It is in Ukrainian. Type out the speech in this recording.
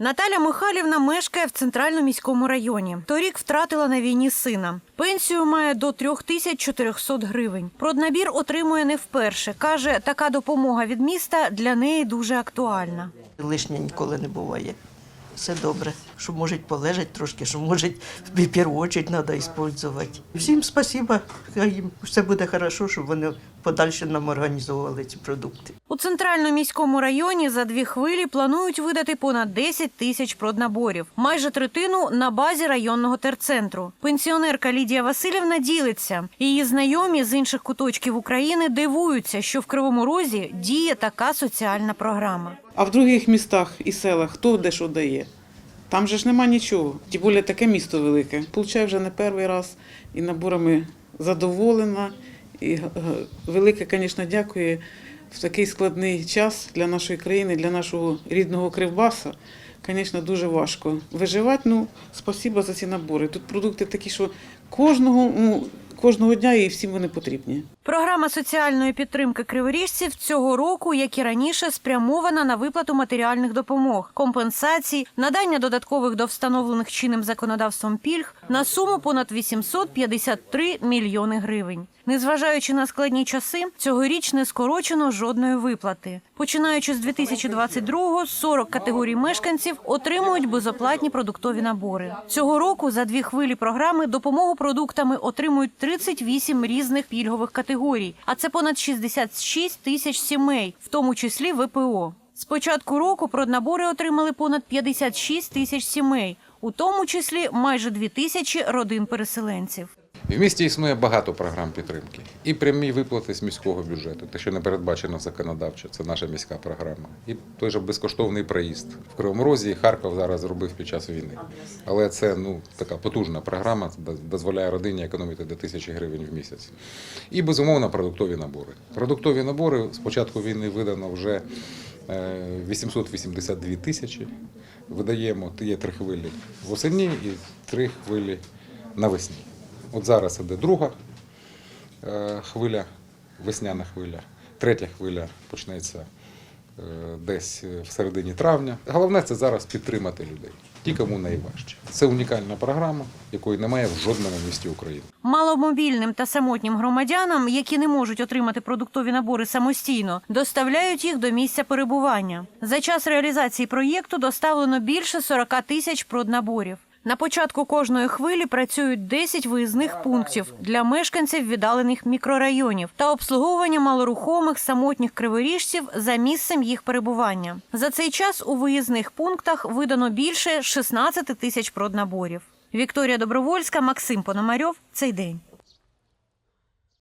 Наталя Михайлівна мешкає в центральному міському районі. Торік втратила на війні сина. Пенсію має до 3400 гривень. Проднабір отримує не вперше. Каже, така допомога від міста для неї дуже актуальна. Лишнє ніколи не буває. Все добре, що можуть полежать трошки, що можуть в першу чергу треба використовувати. Всім спасіба, хай їм все буде хорошо, щоб вони подальше нам організовували ці продукти. У центральному міському районі за дві хвилі планують видати понад 10 тисяч проднаборів, майже третину на базі районного терцентру. Пенсіонерка Лідія Васильівна ділиться. Її знайомі з інших куточків України дивуються, що в Кривому Розі діє така соціальна програма. А в других містах і селах хто де що дає? Там же ж нема нічого. Тим більше таке місто велике. Получаю вже не перший раз і наборами задоволена. І г- велике, звісно, дякую в такий складний час для нашої країни, для нашого рідного Кривбаса. Звісно, дуже важко виживати. Ну, спасіба за ці набори. Тут продукти такі, що кожного, ну, кожного дня і всім вони потрібні. Програма соціальної підтримки криворіжців цього року, як і раніше, спрямована на виплату матеріальних допомог, компенсацій, надання додаткових до встановлених чинним законодавством пільг на суму понад 853 мільйони гривень. Незважаючи на складні часи, цьогоріч не скорочено жодної виплати. Починаючи з 2022-го, 40 категорій мешканців отримують безоплатні продуктові набори. Цього року за дві хвилі програми допомогу продуктами отримують 38 різних пільгових категорій, а це понад 66 тисяч сімей, в тому числі ВПО. З початку року проднабори отримали понад 56 тисяч сімей, у тому числі майже 2 тисячі родин переселенців. В місті існує багато програм підтримки. І прямі виплати з міського бюджету, те, що не передбачено законодавчо, це наша міська програма. І той же безкоштовний проїзд. В Кривому Розі Харків зараз зробив під час війни. Але це ну, така потужна програма, дозволяє родині економити до тисячі гривень в місяць. І, безумовно, продуктові набори. Продуктові набори з початку війни видано вже е, 882 тисячі. Видаємо, є три хвилі восені і три хвилі навесні. От зараз іде друга е, хвиля, весняна хвиля, третя хвиля почнеться е, десь в середині травня. Головне це зараз підтримати людей, ті, кому найважче. Це унікальна програма, якої немає в жодному місті України. Маломобільним та самотнім громадянам, які не можуть отримати продуктові набори самостійно, доставляють їх до місця перебування. За час реалізації проєкту доставлено більше 40 тисяч проднаборів. На початку кожної хвилі працюють 10 виїзних пунктів для мешканців віддалених мікрорайонів та обслуговування малорухомих самотніх криворіжців за місцем їх перебування. За цей час у виїзних пунктах видано більше 16 тисяч проднаборів. Вікторія Добровольська, Максим Пономарьов. Цей день.